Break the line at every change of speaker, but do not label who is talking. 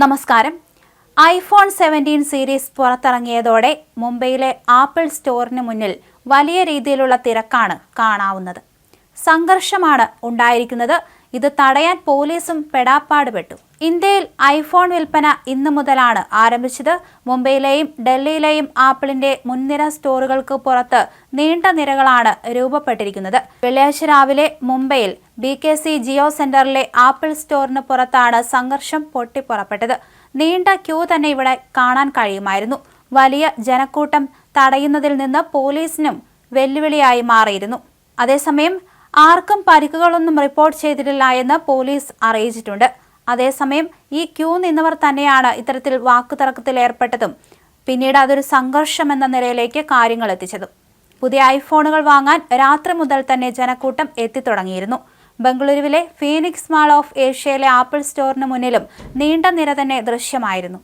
നമസ്കാരം. IPhone seventeen series പുറത്തിറങ്ങിയതോടെ മുംബൈയിലെ apple സ്റ്റോറിന് മുന്നിൽ വലിയ രീതിയിലുള്ള തിരക്കാണ് കാണാവുന്നത്. സംഘർഷമാണ് ഉണ്ടായിരിക്കുന്നത്. ഇത് തടയാൻ പോലീസും പെടാപ്പാടുപെട്ടു ഇന്ത്യയിൽ ഐഫോൺ വിൽപ്പന ഇന്ന് മുതലാണ് ആരംഭിച്ചത്. മുംബൈയിലെയും ഡൽഹിയിലെയും ആപ്പിളിന്റെ മുൻനിര സ്റ്റോറുകൾക്ക് പുറത്ത് നീണ്ട നിരകളാണ് രൂപപ്പെട്ടിരിക്കുന്നത്. വെള്ളിയാഴ്ച രാവിലെ മുംബൈയിൽ ബി കെ സി ജിയോ സെന്ററിലെ ആപ്പിൾ സ്റ്റോറിന് പുറത്താണ് സംഘർഷം പൊട്ടിപ്പുറപ്പെട്ടത്. നീണ്ട ക്യൂ തന്നെ ഇവിടെ കാണാൻ കഴിയുമായിരുന്നു. വലിയ ജനക്കൂട്ടം തടയുന്നതിൽ നിന്ന് പോലീസിനും വെല്ലുവിളിയായി മാറിയിരുന്നു. അതേസമയം ആർക്കും പരിക്കുകളൊന്നും റിപ്പോർട്ട് ചെയ്തിട്ടില്ല എന്ന് പോലീസ് അറിയിച്ചിട്ടുണ്ട്. അതേസമയം ഈ ക്യൂ നിന്നവർ തന്നെയാണ് ഇത്തരത്തിൽ വാക്കുതർക്കത്തിൽ ഏർപ്പെട്ടതും പിന്നീട് അതൊരു സംഘർഷം എന്ന നിലയിലേക്ക് കാര്യങ്ങൾ എത്തിച്ചതും. പുതിയ ഐഫോണുകൾ വാങ്ങാൻ രാത്രി മുതൽ തന്നെ ജനക്കൂട്ടം എത്തിത്തുടങ്ങിയിരുന്നു. ബംഗളൂരുവിലെ ഫീനിക്സ് മാൾ ഓഫ് ഏഷ്യയിലെ ആപ്പിൾ സ്റ്റോറിന് മുന്നിലും നീണ്ട നിര തന്നെ ദൃശ്യമായിരുന്നു.